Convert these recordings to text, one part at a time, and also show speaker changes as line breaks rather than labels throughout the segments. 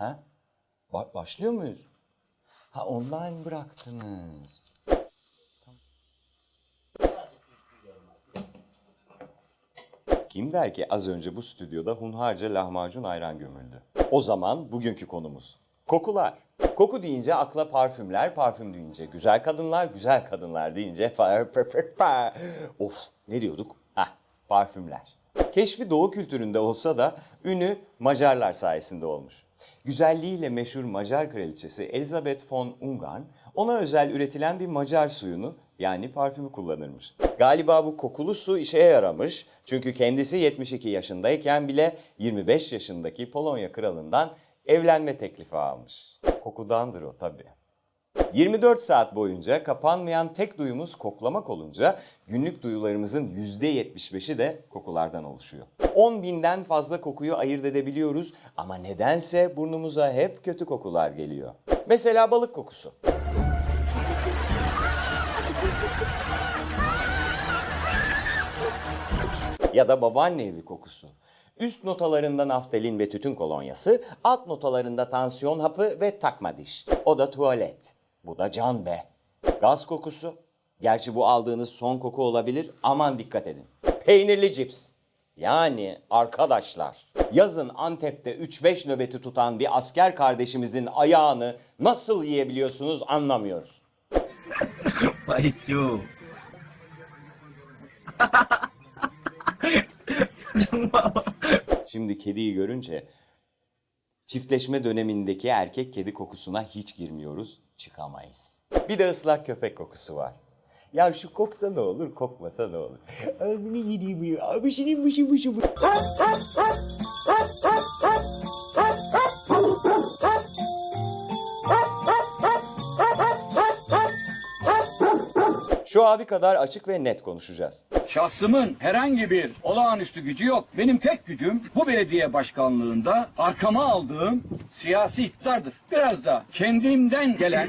Ha? Ba- başlıyor muyuz? Ha online bıraktınız. Kim der ki az önce bu stüdyoda hunharca lahmacun ayran gömüldü. O zaman bugünkü konumuz kokular. Koku deyince akla parfümler, parfüm deyince güzel kadınlar, güzel kadınlar deyince of ne diyorduk? Heh, parfümler. Keşfi Doğu kültüründe olsa da ünü Macarlar sayesinde olmuş. Güzelliğiyle meşhur Macar kraliçesi Elizabeth von Ungarn ona özel üretilen bir Macar suyunu yani parfümü kullanırmış. Galiba bu kokulu su işe yaramış çünkü kendisi 72 yaşındayken bile 25 yaşındaki Polonya kralından evlenme teklifi almış. Kokudandır o tabii. 24 saat boyunca kapanmayan tek duyumuz koklamak olunca günlük duyularımızın %75'i de kokulardan oluşuyor. 10 binden fazla kokuyu ayırt edebiliyoruz ama nedense burnumuza hep kötü kokular geliyor. Mesela balık kokusu. ya da babaanne evi kokusu. Üst notalarında naftalin ve tütün kolonyası, alt notalarında tansiyon hapı ve takma diş. O da tuvalet. Bu da can be. Gaz kokusu. Gerçi bu aldığınız son koku olabilir. Aman dikkat edin. Peynirli cips. Yani arkadaşlar, yazın Antep'te 3-5 nöbeti tutan bir asker kardeşimizin ayağını nasıl yiyebiliyorsunuz anlamıyoruz. Şimdi kediyi görünce çiftleşme dönemindeki erkek kedi kokusuna hiç girmiyoruz, çıkamayız. Bir de ıslak köpek kokusu var. Ya şu koksa ne olur, kokmasa ne olur? Ağzını yediğimi, abişinin mışı mışı mışı. Şu abi kadar açık ve net konuşacağız.
Şahsımın herhangi bir olağanüstü gücü yok. Benim tek gücüm bu belediye başkanlığında arkama aldığım siyasi iktidardır. Biraz da kendimden gelen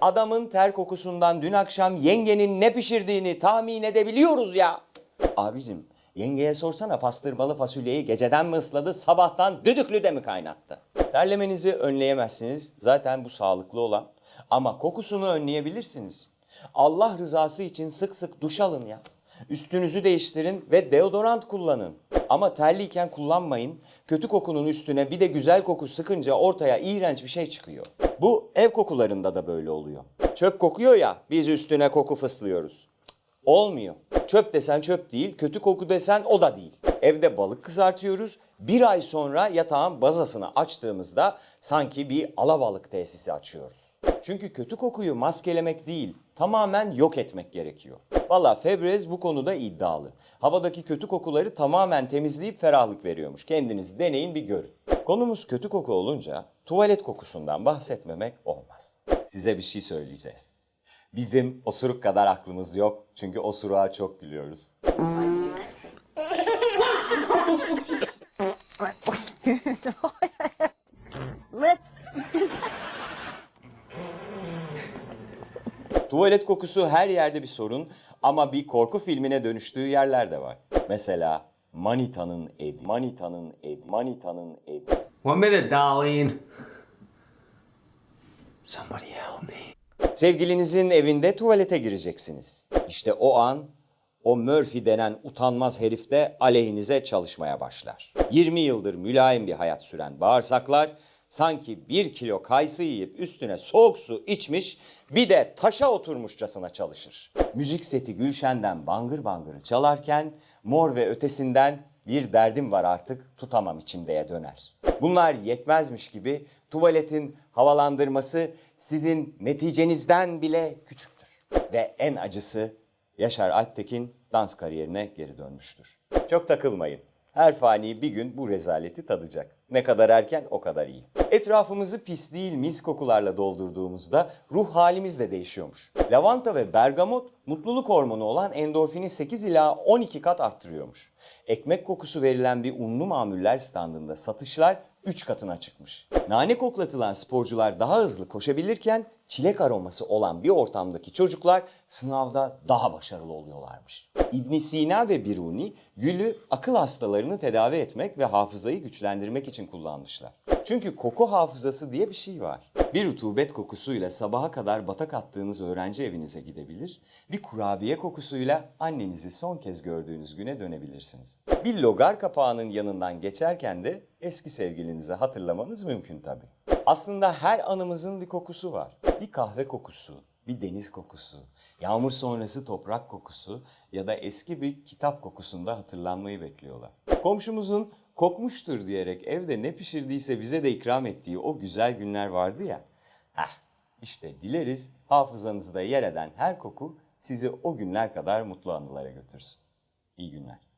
Adamın ter kokusundan dün akşam yengenin ne pişirdiğini tahmin edebiliyoruz ya. Abicim yengeye sorsana pastırmalı fasulyeyi geceden mi ısladı sabahtan düdüklü de mi kaynattı? Terlemenizi önleyemezsiniz zaten bu sağlıklı olan ama kokusunu önleyebilirsiniz. Allah rızası için sık sık duş alın ya. Üstünüzü değiştirin ve deodorant kullanın. Ama terliyken kullanmayın. Kötü kokunun üstüne bir de güzel koku sıkınca ortaya iğrenç bir şey çıkıyor. Bu ev kokularında da böyle oluyor. Çöp kokuyor ya biz üstüne koku fıslıyoruz. Olmuyor. Çöp desen çöp değil, kötü koku desen o da değil. Evde balık kızartıyoruz. Bir ay sonra yatağın bazasını açtığımızda sanki bir alabalık tesisi açıyoruz. Çünkü kötü kokuyu maskelemek değil, tamamen yok etmek gerekiyor. Valla Febrez bu konuda iddialı. Havadaki kötü kokuları tamamen temizleyip ferahlık veriyormuş. Kendiniz deneyin bir görün. Konumuz kötü koku olunca tuvalet kokusundan bahsetmemek olmaz. Size bir şey söyleyeceğiz. Bizim osuruk kadar aklımız yok. Çünkü osuruğa çok gülüyoruz. Tuvalet kokusu her yerde bir sorun ama bir korku filmine dönüştüğü yerler de var. Mesela Manita'nın evi, Manita'nın evi, Manita'nın evi.
One minute, darling. Somebody help me.
Sevgilinizin evinde tuvalete gireceksiniz. İşte o an o Murphy denen utanmaz herif de aleyhinize çalışmaya başlar. 20 yıldır mülayim bir hayat süren bağırsaklar sanki bir kilo kayısı yiyip üstüne soğuk su içmiş bir de taşa oturmuşçasına çalışır. Müzik seti Gülşen'den bangır bangırı çalarken mor ve ötesinden bir derdim var artık tutamam içimdeye döner. Bunlar yetmezmiş gibi tuvaletin havalandırması sizin neticenizden bile küçüktür. Ve en acısı Yaşar Alptekin dans kariyerine geri dönmüştür. Çok takılmayın. Her fani bir gün bu rezaleti tadacak. Ne kadar erken o kadar iyi. Etrafımızı pis değil mis kokularla doldurduğumuzda ruh halimiz de değişiyormuş. Lavanta ve bergamot mutluluk hormonu olan endorfini 8 ila 12 kat arttırıyormuş. Ekmek kokusu verilen bir unlu mamuller standında satışlar 3 katına çıkmış. Nane koklatılan sporcular daha hızlı koşabilirken çilek aroması olan bir ortamdaki çocuklar sınavda daha başarılı oluyorlarmış. İbn Sina ve Biruni gülü akıl hastalarını tedavi etmek ve hafızayı güçlendirmek için kullanmışlar. Çünkü koku hafızası diye bir şey var. Bir rutubet kokusuyla sabaha kadar batak attığınız öğrenci evinize gidebilir, bir kurabiye kokusuyla annenizi son kez gördüğünüz güne dönebilirsiniz. Bir logar kapağının yanından geçerken de eski sevgilinizi hatırlamanız mümkün tabii. Aslında her anımızın bir kokusu var. Bir kahve kokusu, bir deniz kokusu, yağmur sonrası toprak kokusu ya da eski bir kitap kokusunda hatırlanmayı bekliyorlar. Komşumuzun kokmuştur diyerek evde ne pişirdiyse bize de ikram ettiği o güzel günler vardı ya. Heh, işte dileriz hafızanızda yer eden her koku sizi o günler kadar mutlu anılara götürsün. İyi günler.